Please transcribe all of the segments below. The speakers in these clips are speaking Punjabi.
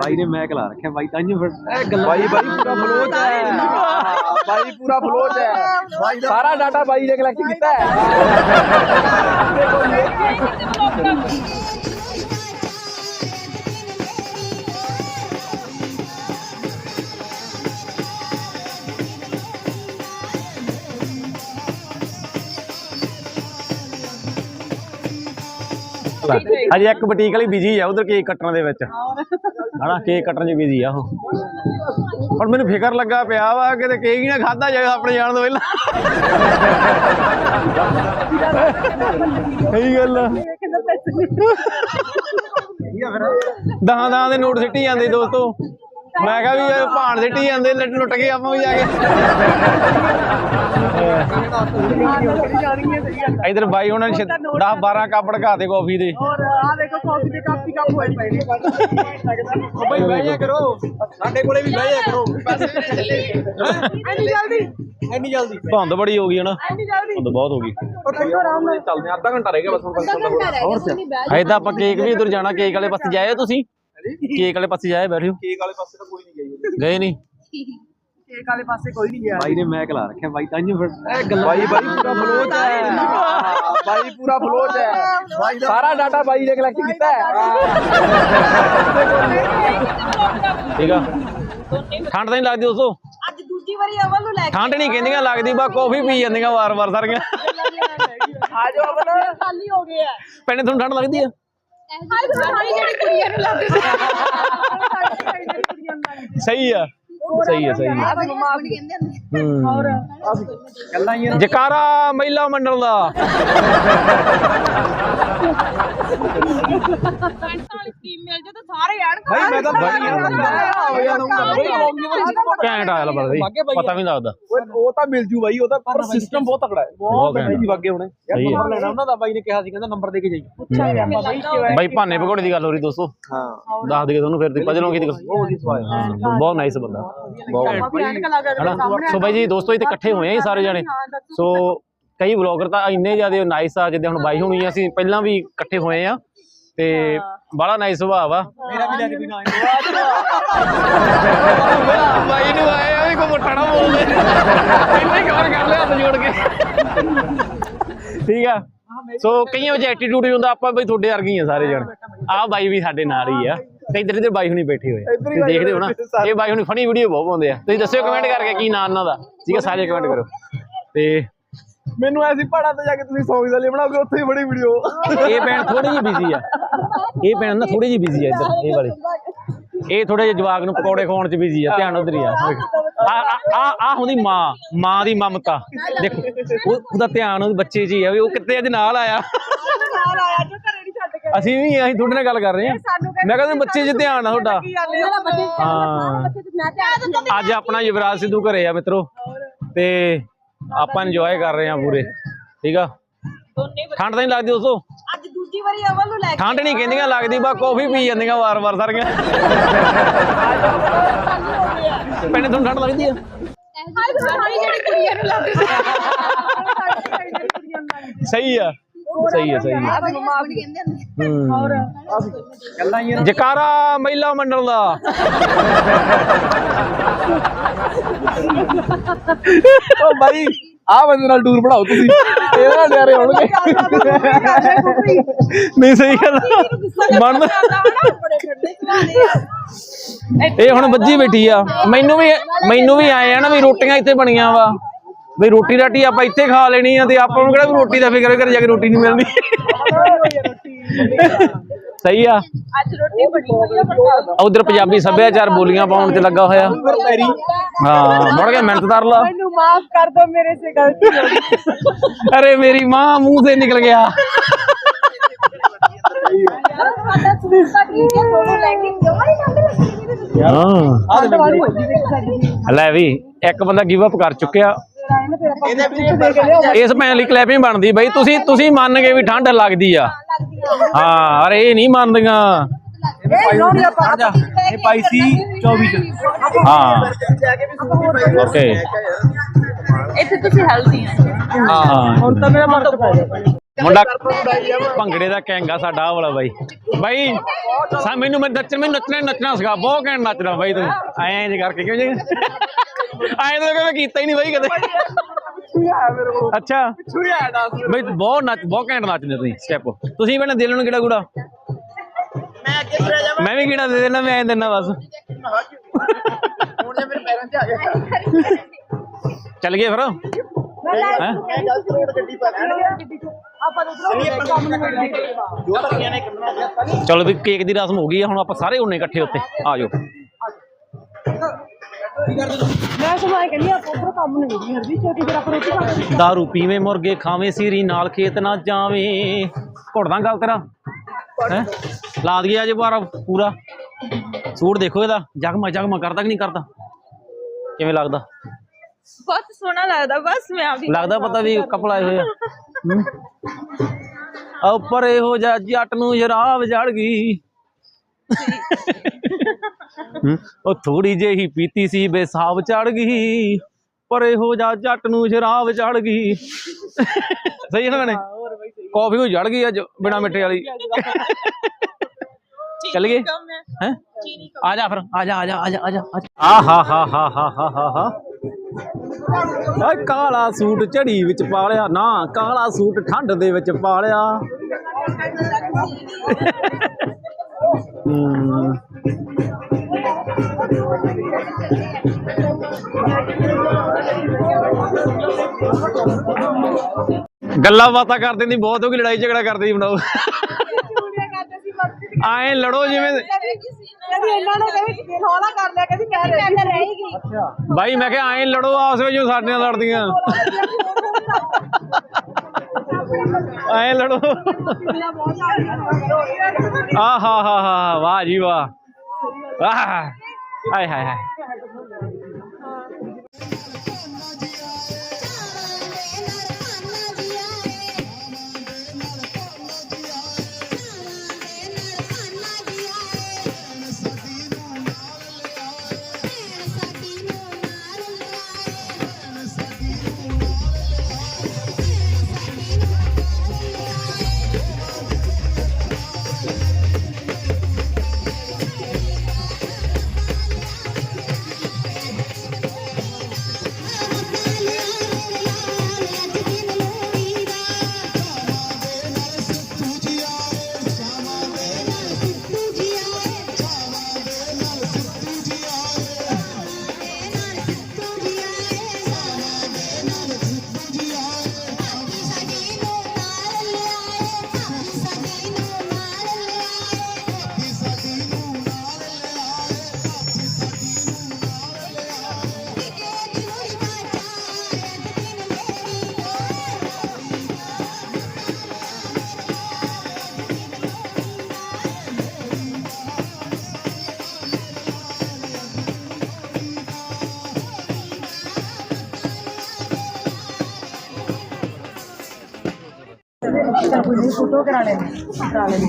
ਬਾਈ ਨੇ ਮੈਂ ਕਲਾ ਰੱਖਿਆ, ਬਾਈ ਤਾਂ ਫਿਰ ਇਹ ਗੱਲਾਂ ਬਾਈ ਬਾਈ ਪੂਰਾ ਫਲੋ ਚ ਹੈ। ਬਾਈ ਪੂਰਾ ਫਲੋ ਚ ਹੈ। ਸਾਰਾ ਡਾਟਾ ਬਾਈ ਨੇ ਕਲੈਕਟ ਕੀਤਾ ਹੈ। ਅਜੇ ਇੱਕ ਬੁਟੀਕ ਵਾਲੀ ਬਿਜ਼ੀ ਆ, ਉਧਰ ਕੇਕ ਕੱਟਣ ਦੇ ਵਿੱਚ। ਹਨਾ ਕੇਕ ਕੱਟਣ 'ਚ ਬਿਜ਼ੀ ਆ ਉਹ। ਪਰ ਮੈਨੂੰ ਫਿਕਰ ਲੱਗਾ ਪਿਆ ਵਾ ਕਿਤੇ ਕੇਕ ਹੀ ਨਾ ਖਾਦਾ ਜਾਵੇ ਆਪਣੇ ਜਾਣ ਤੋਂ ਪਹਿਲਾਂ। ਸਹੀ ਗੱਲ ਆ। ਦਹਾਂ ਦਹਾਂ ਦੇ ਨੋਟ ਸਿੱਟੀ ਜਾਂਦੇ ਦੋਸਤੋ। ਮੈਂ ਕਿਹਾ ਵੀ ਭਾਣ ਸਿੱਟੀ ਜਾਂਦੇ ਲੁੱਟ ਲੁੱਟ ਕੇ ਆਪਾਂ ਵੀ ਜਾ ਕੇ। ਇਧਰ ਬਾਈ ਉਹਨਾਂ ਨੇ 10 12 ਕੱਪ ਢਕਾ ਦੇ ਕਾਫੀ ਦੇ। ਔਰ ਆ ਦੇਖੋ ਕਾਫੀ ਦੇ ਕਾਫੀ ਕੱਪ ਹੋਏ ਪਏ ਨੇ। ਬਾਈ ਬਹਿ ਜਾ ਕਰੋ। ਸਾਡੇ ਕੋਲੇ ਵੀ ਬਹਿ ਜਾ ਕਰੋ। ਐਨੀ ਜਲਦੀ? ਇੰਨੀ ਜਲਦੀ। ਧੁੰਦ ਬੜੀ ਹੋ ਗਈ ਹਨਾ ਐਨੀ ਜਲਦੀ? ਧੁੰਦ ਬਹੁਤ ਹੋ ਗਈ। ਚੱਲਦੇ ਆ, ਅੱਧਾ ਘੰਟਾ ਰਹਿ ਗਿਆ ਬਸ ਹੁਣ ਅਜੇ ਤਾਂ ਆਪਾਂ ਕੇਕ ਵੀ ਉਧਰ ਜਾਣਾ ਕੇਕ ਵਾਲੇ ਪਾਸੇ ਜਾਏ ਤੁਸੀਂ? ਕੇਕ ਵਾਲੇ ਪਾਸੇ ਜਾਏ ਬੈਠਿਓ ਕੇਕ ਵਾਲੇ ਪਾਸੇ ਤਾਂ ਕੋਈ ਨਹੀਂ ਗਈ। ਗਏ ਨਹੀਂ? ਕੇਕ ਵਾਲੇ ਪਾਸੇ ਕੋਈ ਨਹੀਂ ਗਿਆ। ਬਾਈ ਨੇ ਮੈਂ ਕਲਾ ਰੱਖਿਆ ਬਾਈ ਤਾਂ ਫਿਰ ਇਹ ਗੱਲਾਂ ਬਾਈ ਬਾਈ ਪੂਰਾ ਫਲੋ ਚ ਹੈ। ਬਾਈ ਪੂਰਾ ਫਲੋ ਚ ਹੈ। ਸਾਰਾ ਡਾਟਾ ਬਾਈ ਨੇ ਕਲੈਕਟ ਕੀਤਾ ਹੈ। ਠੀਕ ਆ। ਠੰਡ ਤਾਂ ਨਹੀਂ ਲੱਗਦੀ ਦੋਸਤੋ? ਅੱਜ ਦੂਜੀ ਵਾਰੀ ਅਵਲ ਨੂੰ ਲੈ ਕੇ ਠੰਡ ਨਹੀਂ ਕਹਿੰਦੀਆਂ ਲੱਗਦੀ ਬਾ ਕਾਫੀ ਪੀ ਜਾਂਦੀਆਂ ਵਾਰ-ਵਾਰ ਸਾਰੀਆਂ। ਆ ਜਾਓ ਅਵਲ। ਖਾਲੀ ਹੋ ਗਏ ਆ। ਪੈਣੇ ਤੁਹਾਨੂੰ ਠੰਡ ਲੱਗਦੀ ਆ? ਹਾਏ ਸਾਰੀ ਜਿਹੜੀ ਕੁੜੀਆਂ ਨੂੰ ਲੱਗਦੀ ਸਹੀ ਆ। ਸਹੀ ਆ ਸਹੀ ਆ ਔਰ ਗੱਲਾਂ ਹੀ ਜਕਾਰਾ ਮਹਿਲਾ ਮੰਡਲ ਦਾ। ਸਕੀਮ ਮਿਲ ਜੇ ਤਾਂ ਸਾਰੇ ਯਾਰ ਭਾਈ ਮੈਂ ਤਾਂ ਘੈਂਟ ਆਇਆ ਲਾ ਪਤਾ ਵੀ ਨਹੀਂ ਲੱਗਦਾ। ਉਹ ਤਾਂ ਮਿਲ ਜੂ ਬਾਈ ਉਹਦਾ ਪਰ ਸਿਸਟਮ ਬਹੁਤ ਤਕੜਾ ਹੈ। ਬਹੁਤ ਘੈਂਟ। ਜੀ ਵਾਗੇ ਹੋਣੇ। ਯਾਰ ਹੈ। ਨੰਬਰ ਲੈਣਾ ਉਹਨਾਂ ਦਾ ਬਾਈ ਨੇ ਕਿਹਾ ਸੀ ਕਹਿੰਦਾ ਨੰਬਰ ਦੇ ਕੇ ਜਾਈ ਪੁੱਛਿਆ ਹੀ। ਬਈ ਕਿਉਂ ਬਾਈ ਭਾਨੇ ਪਕੌੜੇ ਦੀ ਗੱਲ ਹੋ ਰਹੀ ਦੋਸਤੋ। ਹਾਂ। ਦੱਸ ਦਈਏ ਤੁਹਾਨੂੰ ਫਿਰ ਪਜਲੋਂ ਕੀ ਹਾਂ ਬਹੁਤ ਨਾਈਸ ਬੰਦਾ। ਹਨਾ? ਸੋ ਬਾਈ ਜੀ ਦੋਸਤੋ ਇੱਥੇ ਇਕੱਠੇ ਹੋਏ ਆ ਸਾਰੇ ਜਣੇ। ਸੋ ਕਈ ਵਲੌਗਰ ਤਾਂ ਇੰਨੇ ਜ਼ਿਆਦਾ ਨਾਈਸ ਆ ਜਿੱਦਾਂ ਹੁਣ ਬਾਈ ਹੁਣੀ ਅਸੀਂ ਪਹਿਲਾਂ ਵੀ ਇਕੱਠੇ ਹੋਏ ਆ। ਤੇ ਬੜਾ ਨਾਈਸ ਸੁਭਾਅ ਆ ਮੇਰਾ ਵੀ ਲੈ ਕੇ ਵੀ ਨਾ ਬਾਈ ਨੂੰ ਆਏ ਆ ਵੀ ਕੋ ਮੁੱਠਣਾ ਬੋਲਦੇ ਇੰਨੇ ਕਵਰ ਕਰ ਲਿਆ ਹੱਥ ਜੋੜ ਕੇ। ਠੀਕ ਆ? ਸੋ ਕਈਆਂ ਵਿੱਚ ਐਟੀਟਿਊਡ ਹੁੰਦਾ ਆਪਾਂ ਬਈ ਤੁਹਾਡੇ ਵਰਗੇ ਹੀ ਆ ਸਾਰੇ ਜਣ। ਆਹ ਬਾਈ ਵੀ ਸਾਡੇ ਨਾਲ ਹੀ ਆ। ਤੇ ਇੱਧਰ ਇੱਧਰ ਬਾਈ ਹੁਣੀ ਬੈਠੇ ਹੋਏ ਤੁਸੀਂ ਦੇਖਦੇ ਹੋ ਨਾ ਇਹ ਬਾਈ ਹੁਣੀ ਫਨੀ ਵੀਡੀਓ ਬਹੁਤ ਪਾਉਂਦੇ ਆ। ਤੁਸੀਂ ਦੱਸਿਓ ਕਮੈਂਟ ਕਰਕੇ ਕੀ ਨਾਂ ਇਹਨਾਂ ਦਾ। ਠੀਕ ਆ ਸਾਰੇ ਕਮੈਂਟ ਕਰੋ। ਤੇ ਮੈਨੂੰ ਐਸੀ ਪਹਾੜਾਂ ਤੇ ਜਾ ਕੇ ਤੁਸੀਂ ਸੌਂਗ ਵਾਲੇ ਬਣਾਓਗੇ ਉੱਥੇ ਹੀ ਬੜੀ ਵੀਡੀਓ ਇਹ ਭੈਣ ਥੋੜੀ ਜਿਹੀ ਬਿਜ਼ੀ ਆ। ਇਹ ਭੈਣ ਨਾ ਥੋੜੀ ਜਿਹੀ ਬਿਜ਼ੀ ਆ ਇੱਧਰ ਇਹ ਵਾਲੀ। ਇਹ ਥੋੜੇ ਜਿਹੇ ਜਵਾਕ ਨੂੰ ਪਕੌੜੇ ਖਵਾਉਣ ਚ ਬਿਜ਼ੀ ਆ ਧਿਆਨ ਉਧਰ ਹੀ ਆ ਆ ਆ ਆ ਹੁੰਦੀ ਮਾਂ ਮਾਂ ਦੀ ਮਮਤਾ। ਦੇਖੋ ਉਹ- ਉਹਦਾ ਧਿਆਨ ਉਹਦੇ ਬੱਚੇ 'ਚ ਹੀ ਆ ਵੀ ਉਹ ਕਿੱਥੇ ਅੱਜ ਨਾਲ ਆਇਆ। ਨਾਲ ਆਇਆ ਅਸੀਂ ਵੀ ਅਸੀਂ ਤੁਹਾਡੇ ਨਾਲ ਗੱਲ ਕਰ ਰਹੇ ਹਾਂ। ਮੈਂ ਕਹਿੰਦਾ ਬੱਚੇ 'ਚ ਧਿਆਨ ਆ ਤੁਹਾਡਾ ਹੈ। ਹਾਂ। ਅੱਜ ਆਪਣਾ ਯੁਵਰਾਜ ਸਿੱਧੂ ਘਰੇ ਆ ਮਿੱਤਰੋ। ਤੇ ਆਪਾਂ ਇੰਜੋਏ ਕਰ ਰਹੇ ਆ ਪੂਰੇ। ਠੀਕ ਆ? ਠੰਡ ਤਾਂ ਨਹੀਂ ਲੱਗਦੀ ਦੋਸਤੋ? ਅੱਜ ਦੂਜੀ ਵਾਰੀ ਅਵਲ ਨੂੰ ਲੈ ਕੇ ਠੰਡ ਨਹੀਂ ਕਹਿੰਦੀਆਂ ਲੱਗਦੀ ਬਾ ਕਾਫੀ ਪੀ ਜਾਂਦੀਆਂ ਵਾਰ-ਵਾਰ ਸਾਰੀਆਂ। ਪੈਣੇ ਤੁਹਾਨੂੰ ਠੰਡ ਲੱਗਦੀ ਆ? ਹਾਏ ਸਾਰੀ ਜਿਹੜੀ ਕੁੜੀਆਂ ਨੂੰ ਲੱਗਦੀ ਸਹੀ ਆ। ਸਹੀ ਆ ਸਹੀ ਹੂੰ। ਹੀ। ਜਕਾਰਾ ਮਹਿਲਾ ਮੰਡਲ ਦਾ। ਓ ਬਾਈ ਆ ਬੰਦੇ ਨਾਲ ਟੂਰ ਬਣਾਓ ਤੁਸੀਂ। ਇਹਦਾ ਡਿਆਰੇ ਹੋਣਗੇ। ਨਹੀਂ ਸਹੀ ਗੱਲ ਮਨ ਇਹ ਹੁਣ ਵੱਜੀ ਬੈਠੀ ਆ। ਮੈਨੂੰ ਵੀ ਮੈਨੂੰ ਵੀ ਆਏ ਆ ਨਾ ਵੀ ਰੋਟੀਆਂ ਇੱਥੇ ਬਣੀਆਂ ਵਾ। ਵੀ ਰੋਟੀ ਰਾਟੀ ਆਪਾਂ ਇੱਥੇ ਖਾ ਲੈਣੀ ਆ ਤੇ ਆਪਾਂ ਨੂੰ ਕਿਹੜਾ ਰੋਟੀ ਦਾ ਫਿਕਰ ਕਰ ਜਾ ਕੇ ਰੋਟੀ ਨਹੀਂ ਮਿਲਦੀ। ਸਹੀ ਆ। ਅੱਜ ਰੋਟੀ ਬੜੀ ਵਧੀਆ ਪਕਾਉਂਦਾ ਉਧਰ ਪੰਜਾਬੀ ਸੱਭਿਆਚਾਰ ਬੋਲੀਆਂ ਪਾਉਣ ਤੇ ਲੱਗਾ ਹੋਇਆ। ਹਾਂ ਮੁੜ ਕੇ ਮਿਹਨਤ ਕਰ ਲਾ। ਮੈਨੂੰ ਮਾਫ ਕਰ ਦੋ ਮੇਰੇ ਸੇ ਗਲਤੀ ਹੋ ਗਈ। ਅਰੇ ਮੇਰੀ ਮਾਂ ਮੂੰਹ ਸੇ ਨਿਕਲ ਗਿਆ। ਲੈ ਵੀ ਇੱਕ ਬੰਦਾ ਗਿਵ ਅਪ ਕਰ ਚੁੱਕਿਆ। ਇਸ ਭੈਣ ਲਈ ਕਲੈਪਿੰਗ ਬਣਦੀ ਬਈ ਤੁਸੀਂ ਤੁਸੀਂ ਮੰਨ ਗਏ ਵੀ ਠੰਡ ਲੱਗਦੀ ਆ। ਹਾਂ ਅਰੇ ਇਹ ਨਹੀਂ ਮੰਨਦੀਆਂ। ਇਹ ਪਾਈ ਸੀ 24 ਚ। ਹਾਂ। ਓਕੇ ਇੱਥੇ ਤੁਸੀਂ ਹੈਲਦੀ ਆ। ਹਾਂ। ਹੁਣ ਤਾਂ ਮੇਰਾ ਮਨ ਪੈ ਗਿਆ। ਮੁੰਡਾ ਭੰਗੜੇ ਦਾ ਕੈਂਗਾ ਸਾਡਾ ਵਾਲਾ ਬਾਈ। ਬਾਈ ਸਾ ਮੈਨੂੰ ਮੈਂ ਨੱਚਣ ਮੈਨੂੰ ਨੱਚਣਾ ਨੱਚਣਾ ਸੀਗਾ ਬਹੁਤ ਘੈਂਟ ਨੱਚਦਾ ਬਾਈ ਤੂੰ। ਐਂ ਜੇ ਕਰਕੇ ਕਿਉਂ ਜੀ? ਐਂ ਤਾਂ ਕਦੇ ਕੀਤਾ ਹੀ ਨਹੀਂ ਬਾਈ ਕਦੇ। ਅੱਛਾ। ਬਈ ਬਹੁਤ ਨੱਚ ਬਹੁਤ ਘੈਂਟ ਨੱਚਦੇ ਤੁਸੀਂ ਸਟੈਪ ਤੁਸੀਂ ਬਣਾ ਦਿਲ ਨੂੰ ਕਿਹੜਾ ਗੁੜਾ? ਮੈਂ ਅੱਗੇ ਤੁਰਿਆ ਜਾਵਾਂ। ਮੈਂ ਵੀ ਕਿਹੜਾ ਦੇ ਦੇਣਾ ਮੈਂ ਐਂ ਦੇਣਾ ਬਸ। ਹੁਣ ਜੇ ਮੇਰੇ ਪੈਰਾਂ 'ਚ ਆ ਗਿਆ। ਚੱਲ ਗਏ ਫਿਰ। ਹੈਂ? ਮੈਂ ਗਲਤ ਰੋਡ ਗੱਡੀ ਪਾ ਲੈਣੀ ਆਪਾਂ ਉਧਰੋਂ ਕੰਮ ਨੂੰ ਜੋ ਧਰਮੀਆਂ ਨੇ ਕਰਨਾ। ਗਿਆ ਚਲੋ ਵੀ ਕੇਕ ਦੀ ਰਸਮ ਹੋ ਗਈ ਆ ਹੁਣ ਆਪਾਂ ਸਾਰੇ ਹੁੰਨੇ ਇਕੱਠੇ ਉੱਤੇ। ਆ ਜਾਓ। ਮੈਂ ਸਮਾਂ ਕਹਿੰਦੀ ਆਪਾਂ ਉਧਰੋਂ ਕੰਮ ਨੂੰ ਨਹੀਂ ਹਰਦੀ ਕਿਉਂਕਿ ਫਿਰ ਆਪਾਂ ਰੋਟੀ ਖਾਣੀ ਦਾਰੂ ਪੀਵੇਂ ਮੁਰਗੇ ਖਾਵੇਂ ਸੀਰੀ ਨਾਲ ਖੇਤ ਨਾ ਜਾਵੇਂ। ਘੁੱਟਦਾ ਗੱਲ ਤੇਰਾ ਹੈ? ਲਾ ਦਈਏ ਅੱਜ ਬਾਰਾ ਪੂਰਾ। ਸੂਟ ਦੇਖੋ ਇਹਦਾ ਜਗਮਾ ਜਗਮਾ ਕਰਦਾ ਕਿ ਨਹੀਂ ਕਰਦਾ? ਕਿਵੇਂ ਲੱਗਦਾ? ਬਹੁਤ ਸੋਹਣਾ ਲੱਗਦਾ ਬਸ ਮੈਂ ਆਪਦੀ ਲੱਗਦਾ ਪਤਾ ਵੀ ਕਪਲ ਆਏ ਹੋਏ ਆ? ਆ ਉੱਪਰ ਇਹੋ ਜਿਹਾ ਜੱਟ ਨੂੰ ਸ਼ਰਾਬ ਜੜ ਗਈ? ਉਹ ਥੋੜੀ ਜਿਹੀ ਪੀਤੀ ਸੀ ਬੇਸਾਬ ਚੜ ਗਈ। ਪਰ ਇਹੋ ਜਿਹਾ ਜੱਟ ਨੂੰ ਸ਼ਰਾਬ ਚੜ ਗਈ। ਸਹੀ ਹੈ ਨਾ ਮੈਨੇ ਕਾਫੀ ਉਹ ਜੜ ਗਈ ਅੱਜ ਬਿਨਾ ਮਿੱਠੇ ਵਾਲੀ? ਚੱਲ ਗਏ ਹੈ। ਆ ਜਾ ਫਿਰ ਆ ਜਾ ਆ ਜਾ ਆ ਜਾ ਆ ਜਾ ਆ ਹਾ ਹਾ ਹਾ ਹਾ ਹਾ ਹਾ ਹਾ। ਓਏ ਕਾਲਾ ਸੂਟ ਝੜੀ ਵਿੱਚ ਪਾ ਲਿਆ ਨਾ ਕਾਲਾ ਸੂਟ ਠੰਡ ਦੇ ਵਿੱਚ ਪਾ ਲਿਆ ਹੂੰ। ਗੱਲਾਂ ਬਾਤਾਂ ਕਰਦੇ ਨਹੀਂ ਬਹੁਤ ਹੋ ਗਈ ਲੜਾਈ ਝਗੜਾ ਕਰਦੇ ਹੀ ਬਣਾਓ। ਆਏ ਲੜੋ ਜਿਵੇਂ ਕਦੀ ਇਹਨਾਂ ਨੇ ਕਦੀ ਹੌਲਾ ਕਰ ਲਿਆ ਕਦੀ ਮੈਂ ਰਹਿ ਗਈ। ਰਹਿ ਗਈ ਬਾਈ ਮੈਂ ਕਿਹਾ ਆਏ ਲੜੋ ਆਪਸ ਵਿੱਚ ਜੋ ਸਾਡੇ ਨਾਲ ਲੜਦੀਆਂ। ਆਏ ਲੜੋ। ਆ ਹਾ ਹਾ ਹਾ ਵਾਹ ਜੀ ਵਾਹ। ਵਾਹ ਹਾਏ ਹਾਏ ਹਾਏ ਫੋਟੋ ਕਰਾ ਲੈਣੇ ਕਰਾ ਲੈਣੇ।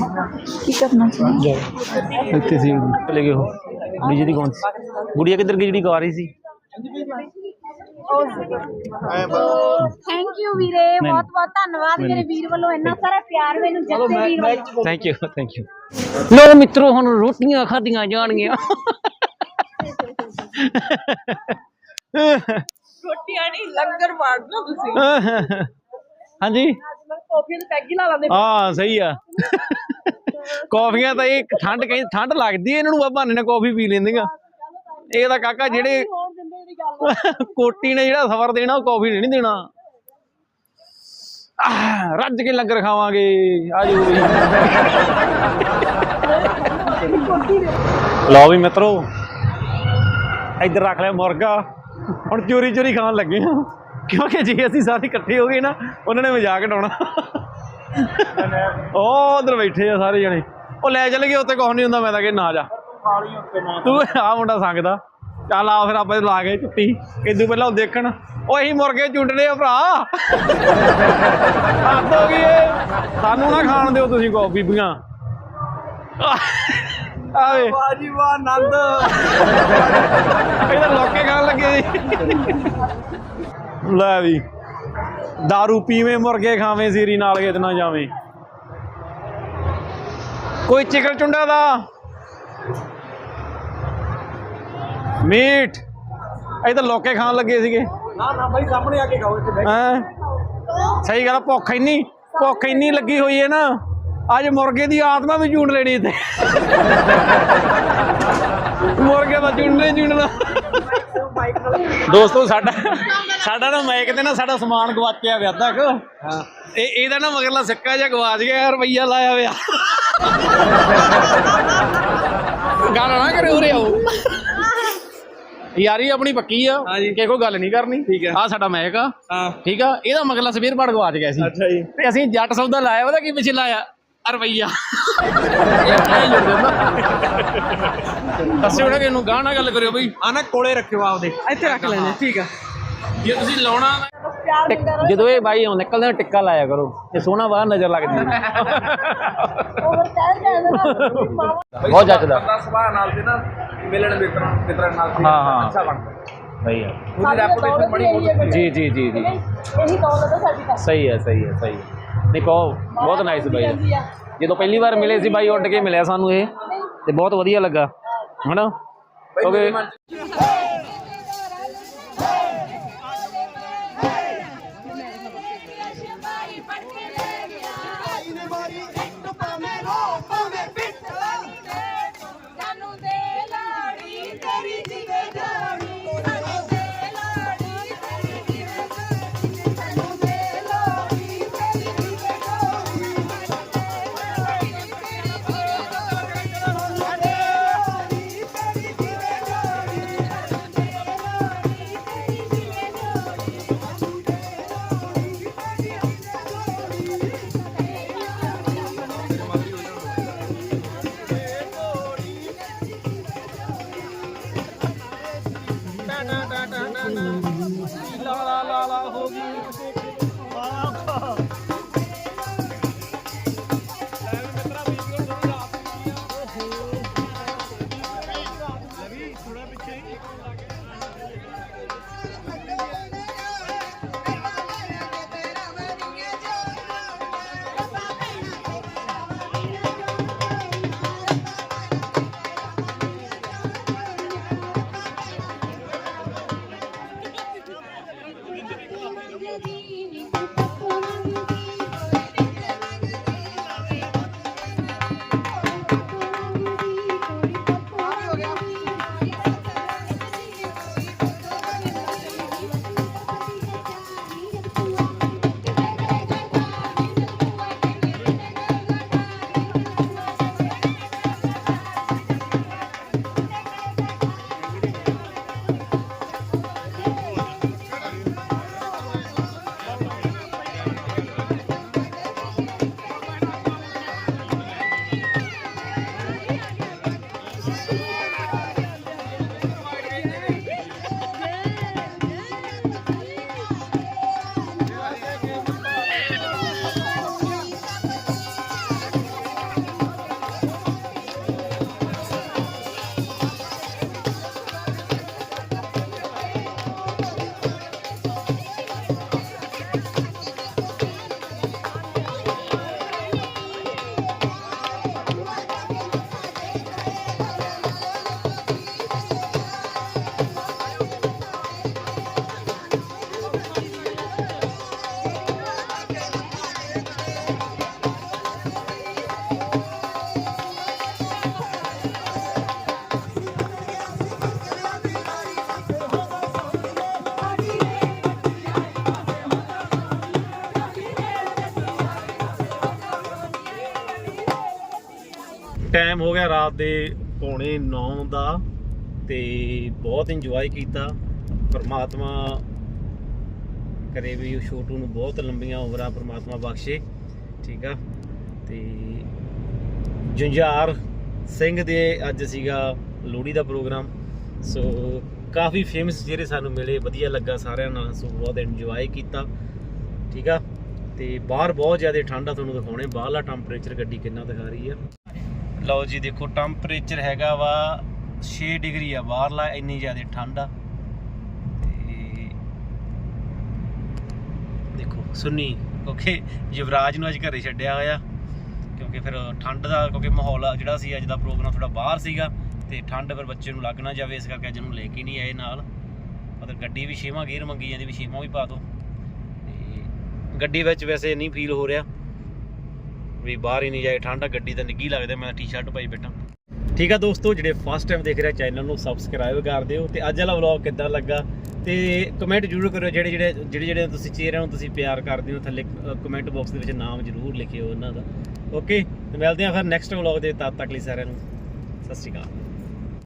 ਕੀ ਕਰਨਾ ਚਾਹੀਦਾ ਇੱਥੇ ਸੀ। ਚਲੇ ਗਏ ਉਹ। ਡੀਜੇ ਦੀ ਕੌਣ ਸੀ? ਗੁੜੀਆ ਕਿੱਧਰ ਗਈ ਜਿਹੜੀ ਗਾ ਰਹੀ ਸੀ? ਥੈਂਕ ਯੂ ਵੀਰੇ ਬਹੁਤ ਬਹੁਤ ਧੰਨਵਾਦ ਮੇਰੇ ਵੀਰ ਵੱਲੋਂ ਇੰਨਾ ਸਾਰਾ ਪਿਆਰ ਮੈਨੂੰ ਜੱਤੇ ਵੀਰ ਵੱਲੋਂ। ਥੈਂਕ ਯੂ ਥੈਂਕ ਯੂ ਲੋ ਮਿੱਤਰੋ ਹੁਣ ਰੋਟੀਆਂ ਖਾਧੀਆਂ ਜਾਣਗੀਆਂ। ਰੋਟੀਆਂ ਨਹੀਂ ਲੰਗਰ ਮਾਰਨਾ ਤੁਸੀਂ। ਹਾਂਜੀ। ਪੈਗ ਹੀ ਲਾ ਲਾਂਦੇ ਹਾਂ ਸਹੀ ਆ। ਕੌਫੀਆਂ ਤਾਂ ਇਹ ਠੰਡ ਕਹੀ ਠੰਡ ਲੱਗਦੀ ਇਹਨਾਂ ਨੂੰ ਬਹਾਨੇ ਨਾਲ ਕੌਫੀ ਪੀ ਲੈਂਦੀਆਂ। ਇਹ ਤਾਂ ਕਾਕਾ ਜਿਹੜੇ ਕੋਟੀ ਨੇ ਜਿਹੜਾ ਸਵਰ ਦੇਣਾ ਉਹ ਕੌਫੀ ਨਹੀਂ ਦੇਣਾ। ਰੱਜ ਕੇ ਲੰਗਰ ਖਾਵਾਂਗੇ ਆਜੋ ਵੀ ਲਓ ਵੀ ਮਿੱਤਰੋ ਇੱਧਰ ਰੱਖ ਲਿਆ ਮੁਰਗਾ। ਹੁਣ ਚੋਰੀ ਚੋਰੀ ਖਾਣ ਲੱਗੇ ਆ। ਕਿਉਂਕਿ ਜੇ ਅਸੀਂ ਸਾਰੇ ਇਕੱਠੇ ਹੋ ਗਏ ਨਾ ਉਹਨਾਂ ਨੇ ਮਜ਼ਾਕ ਉਡਾਉਣਾ। ਉਹ ਉਧਰ ਬੈਠੇ ਆ ਸਾਰੇ ਜਣੇ। ਉਹ ਲੈ ਚੱਲ ਗਏ ਉੱਥੇ ਕੁਛ ਨਹੀਂ ਹੁੰਦਾ ਮੈਂ ਤਾਂ ਕਿ ਨਾ ਜਾ। ਤੂੰ ਆ ਮੁੰਡਾ ਸੰਗਦਾ ਚੱਲ ਆ ਫਿਰ ਆਪਾਂ ਲਾ ਕੇ ਚੁੱਟੀ। ਇਦੋਂ ਪਹਿਲਾਂ ਉਹ ਦੇਖਣ। ਉਹ ਅਸੀਂ ਮੁਰਗੇ ਚੁੰਡਣੇ ਆ ਭਰਾ। ਹੱਦ ਹੋ ਗਈ ਸਾਨੂੰ ਨਾ ਖਾਣ ਦਿਓ ਤੁਸੀਂ ਕੋ ਬੀਬੀਆਂ ਆਵੇ। ਵਾਹ ਜੀ ਵਾਹ ਆਨੰਦ। ਇਹਦਾ ਲੋਕੇ ਖਾਣ ਲੱਗੇ ਜੀ। ਲੈ ਵੀ। दारू ਪੀਵੇਂ ਮੁਰਗੇ ਖਾਵੇਂ ਸੀਰੀ ਨਾਲ ਖੇਤ ਨਾ ਜਾਵੇਂ। ਕੋਈ ਚਿਕਨ ਚੁੰਡਾ ਦਾ? ਮੀਟ। ਇਹ ਤਾਂ ਲੋਕੇ ਖਾਣ ਲੱਗੇ ਸੀਗੇ। ਨਾ ਨਾ ਬਾਈ ਸਾਹਮਣੇ ਆ ਕੇ ਖਾਓ ਇੱਥੇ ਹੈਂ? ਸਹੀ ਗੱਲ ਭੁੱਖ ਇੰਨੀ ਭੁੱਖ ਇੰਨੀ ਲੱਗੀ ਹੋਈ ਹੈ ਨਾ ਅੱਜ ਮੁਰਗੇ ਦੀ ਆਤਮਾ ਵੀ ਜੂਣ ਲੈਣੀ ਇੱਥੇ। ਮੁਰਗੇ ਦਾ ਜੁੜਨੇ ਜੁੜਨਾ ਦੋਸਤੋ ਸਾਡਾ ਸਾਡਾ ਨਾ ਮਾਈਕ ਤੇ ਨਾ ਸਾਡਾ ਸਮਾਨ ਗਵਾਚਿਆ ਵਿਆ ਤੱਕ ਹਾਂ ਇਹ ਇਹਦਾ ਨਾ ਮਗਰਲਾ ਸਿੱਕਾ ਜਿਹਾ ਗਵਾਚ ਗਿਆ ਰੁਪਈਆ ਲਾਇਆ ਵਿਆ। ਗੱਲ ਨਾ ਕਰੇ ਉਰੇ ਆਓ। ਯਾਰੀ ਆਪਣੀ ਪੱਕੀ ਆ ਕਿ ਕੋਈ ਗੱਲ ਨਹੀਂ ਕਰਨੀ। ਠੀਕ ਆ। ਸਾਡਾ ਮੈਕ ਆ। ਹਾਂ। ਠੀਕ ਆ? ਇਹਦਾ ਮਗਰਲਾ ਸਵੇਰ ਪਾੜ ਗਵਾਚ ਗਿਆ ਸੀ। ਅੱਛਾ ਜੀ। ਤੇ ਅਸੀਂ ਜੱਟ ਸੌਦਾ ਲਾਇਆ ਉਹਦਾ ਕੀ ਪਿੱਛੇ ਲਾਇਆ? ਆ ਰੁਪਈਆ। ਇਹ ਐਂ ਜੁੜ ਜਾਂਦਾ ਦੱਸਿਓ ਨਾ ਕਿ ਇਹਨੂੰ ਗਾਣਾ ਗੱਲ ਕਰਿਓ ਬਈ। ਆ ਨਾ ਕੋਲੇ ਰੱਖਿਓ ਆਪਦੇ। ਇੱਥੇ ਰੱਖ ਲੈਣੇ ਠੀਕ ਆ। ਜੇ ਤੁਸੀਂ ਲਾਉਣਾ ਜਦੋਂ ਇਹ ਬਾਈ ਆਉਂ ਨਿਕਲਦੇ ਟਿੱਕਾ ਲਾਇਆ ਕਰੋ ਤੇ ਸੋਹਣਾ ਬਾਹਰ ਨਜ਼ਰ ਲੱਗਦੀ ਬਹੁਤ ਜੱਜਦਾ ਸੁਭਾਅ ਨਾਲ ਤੇ ਨਾ ਮਿਲਣ ਵਿਤਰਨ ਵਿਤਰਨ ਨਾਲ ਤੇ ਹਾਂ, ਹਾਂ। ਅੱਛਾ ਬਣਦਾ। ਸਹੀ ਹੈ ਉਹਦੀ ਰੈਪੂਟੇਸ਼ਨ ਬੜੀ ਬਹੁਤ ਜੀ ਜੀ ਜੀ ਜੀ। ਇਹੀ ਦੌਲਤ ਹੈ ਸਾਡੀ ਤਾਂ। ਸਹੀ ਹੈ ਸਹੀ ਹੈ ਸਹੀ ਹੈ। ਨਹੀਂ ਬਹੁਤ ਬਹੁਤ ਨਾਈਸ ਬਾਈ ਜਾਂਦੀ ਪਹਿਲੀ ਵਾਰ ਮਿਲੇ ਸੀ ਬਾਈ ਉੱਡ ਕੇ ਮਿਲਿਆ ਸਾਨੂੰ ਇਹ ਤੇ ਬਹੁਤ ਵਧੀਆ ਲੱਗਾ ਹਨਾ? ਕਿਉਂਕਿ ਲਾ ਲਾ ਲਾ ਹੋ ਗਈ। ਟਾਈਮ ਹੋ ਗਿਆ ਰਾਤ ਦੇ ਪੌਣੇ 9 ਦਾ ਤੇ ਬਹੁਤ ਇੰਜੋਏ ਕੀਤਾ। ਪਰਮਾਤਮਾ ਕਰੇ ਵੀ ਉਹ ਛੋਟੂ ਨੂੰ ਬਹੁਤ ਲੰਬੀਆਂ ਉਮਰਾਂ ਪਰਮਾਤਮਾ ਬਖਸ਼ੇ, ਠੀਕ ਆ? ਤੇ ਜੁੰਝਾਰ ਸਿੰਘ ਦੇ ਅੱਜ ਸੀਗਾ ਲੋਹੜੀ ਦਾ ਪ੍ਰੋਗਰਾਮ। ਸੋ ਕਾਫੀ ਫੇਮਸ ਜਿਹੜੇ ਸਾਨੂੰ ਮਿਲੇ, ਵਧੀਆ ਲੱਗਾ ਸਾਰਿਆਂ ਨਾਲ ਸੋ ਬਹੁਤ ਇੰਜੋਏ ਕੀਤਾ। ਠੀਕ ਆ? ਤੇ ਬਾਹਰ ਬਹੁਤ ਜ਼ਿਆਦਾ ਠੰਡ ਆ, ਤੁਹਾਨੂੰ ਦਿਖਾਉਣੇ, ਬਾਹਰਲਾ ਟੈਂਪਰੇਚਰ ਗੱਡੀ ਕਿੰਨਾ ਦਿਖਾ ਰਹੀ ਆ। ਲਓ ਜੀ, ਦੇਖੋ ਟੈਂਪਰੇਚਰ ਹੈਗਾ ਵਾ 6 ਡਿਗਰੀ ਆ, ਬਾਹਰਲਾ ਇੰਨੀ ਜ਼ਿਆਦਾ ਠੰਡ ਆ। ਤੇ ਦੇਖੋ, ਸੁੰਨੀ ਓਕੇ ਯੁਵਰਾਜ ਨੂੰ ਅੱਜ ਘਰੇ ਛੱਡਿਆ ਹੋਇਆ, ਕਿਉਂਕਿ ਫਿਰ ਠੰਡ ਦਾ, ਕਿਉਂਕਿ ਮਾਹੌਲ ਆ ਜਿਹੜਾ ਸੀ, ਅੱਜ ਦਾ ਪ੍ਰੋਗਰਾਮ ਥੋੜਾ ਬਾਹਰ ਸੀਗਾ। ਤੇ ਠੰਡ ਫਿਰ ਬੱਚੇ ਨੂੰ ਲੱਗ ਨਾ ਜਾਵੇ, ਇਸ ਕਰਕੇ ਅੱਜ ਨੂੰ ਲੈ ਕੇ ਨਹੀਂ ਆਏ ਨਾਲ। ਮਤਲਬ ਗੱਡੀ ਵੀ ਛੇਵਾਂ ਗੇਅਰ ਮੰਗੀ ਜਾਂਦੀ, ਵੀ ਛੇਵਾਂ ਵੀ ਪਾ ਦਿਓ ਤੇ ਗੱਡੀ ਵਿੱਚ ਵੈਸੇ ਨਹੀਂ ਫੀਲ ਹੋ ਰਿਹਾ। ਵੀ ਬਾਹਰ ਹੀ ਨਹੀਂ ਜਾਏ, ਠੰਡ ਆ, ਗੱਡੀ ਤਾਂ ਨਿੱਗੀ ਲੱਗਦਾ, ਮੈਂ ਟੀ-ਸ਼ਰਟ ਪਾਈ ਬੈਠਾ। ਠੀਕ ਆ ਦੋਸਤੋ, ਜਿਹੜੇ ਫਸਟ ਟਾਈਮ ਦੇਖ ਰਹੇ ਚੈਨਲ ਨੂੰ ਸਬਸਕ੍ਰਾਈਬ ਕਰ ਦਿਓ। ਤੇ ਅੱਜ ਵਾਲਾ ਵਲੌਗ ਕਿੱਦਾਂ ਲੱਗਾ? ਤੇ ਕਮੈਂਟ ਜ਼ਰੂਰ ਕਰਿਓ, ਜਿਹੜੇ ਜਿਹੜੇ ਜਿਹੜੇ ਜਿਹੜੇ ਤੁਸੀਂ ਚਿਹਰਿਆਂ ਨੂੰ ਤੁਸੀਂ ਪਿਆਰ ਕਰਦੇ ਹੋ, ਥੱਲੇ ਕਮੈਂਟ ਬਾਕਸ ਦੇ ਵਿੱਚ ਨਾਮ ਜ਼ਰੂਰ ਲਿਖਿਓ ਉਹਨਾਂ ਦਾ। ਓਕੇ ਮਿਲਦੇ ਆ ਫਿਰ ਨੈਕਸਟ ਵਲੌਗ ਦੇ ਤਦ ਤੱਕ ਲਈ ਸਾਰਿਆਂ ਨੂੰ। ਸਤਿ ਸ਼੍ਰੀ ਅਕਾਲ।